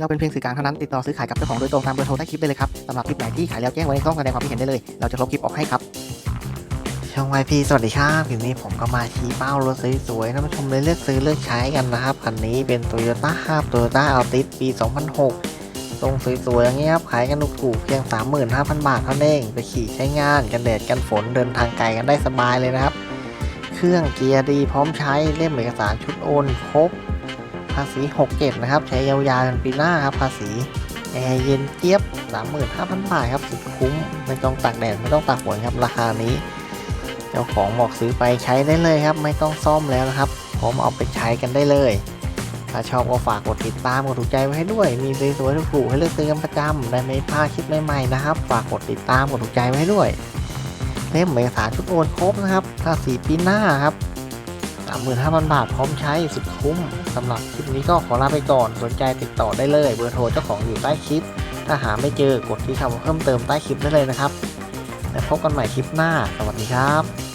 เราเป็นเพียงสื่อกลางเท่านั้นติดต่อซื้อขายกับเจ้าของโดยตรงตามเบอร์โทรใต้คลิปได้เลยครับสำหรับคลิปไหนที่ขายแล้วแจ้งไว้ในช่องแสดงความคิดเห็นได้เลย เราจะลบคลิปออกให้ครับช่องไวพีสวัสดีครับคลิปนี้ผมก็มาชี้เป้ารถสวยๆท่านผู้ชมเลยเลือกซื้อเลือกใช้กันนะครับคันนี้เป็น Toyota ครับ Toyota Altis ปี 2006ตรงสวยๆอย่างเงี้ครับขายกันถูกๆเพียง 35,000 บาทเท่านั้นเองไปขี่ใช้งานกันแดดกันฝนเดินทางไกลกันได้สบายเลยนะครับ เครื่องเกียร์ดีพร้อมใช้เล่มเอกสารชุดโอนครบ ภาษี 67 นะครับ ใช้ยาวๆกันปีหน้าครับ ภาษีแอร์เย็นเจี๊ยบ 35,000 บาทครับสุดคุ้ม ไม่ต้องตากแดด ไม่ต้องตากฝนครับ ราคานี้ เจ้าของบอกซื้อไปใช้ได้เลยครับ ไม่ต้องซ่อมแล้วนะครับพร้อมเอาไปใช้กันได้เลย ถ้าชอบก็ฝากกดติดตามกดถูกใจไว้ให้ด้วย มีสวยๆถูกๆให้เลือกซื้อกันประจำได้ไม่พลาดคลิปใหม่ๆนะครับ ฝากกดติดตามกดถูกใจไว้ให้ด้วยเล่มเอกสารชุดโอนครบนะครับภาษีปีหน้าครับ 35,000 บาทพร้อมใช้สุดคุ้มสำหรับคลิปนี้ก็ขอลาไปก่อน สนใจติดต่อได้เลยเบอร์โทรเจ้าของอยู่ใต้คลิป ถ้าหาไม่เจอกดที่คำเพิ่มเติมใต้คลิปได้เลยนะครับ แล้วพบกันใหม่คลิปหน้า สวัสดีครับ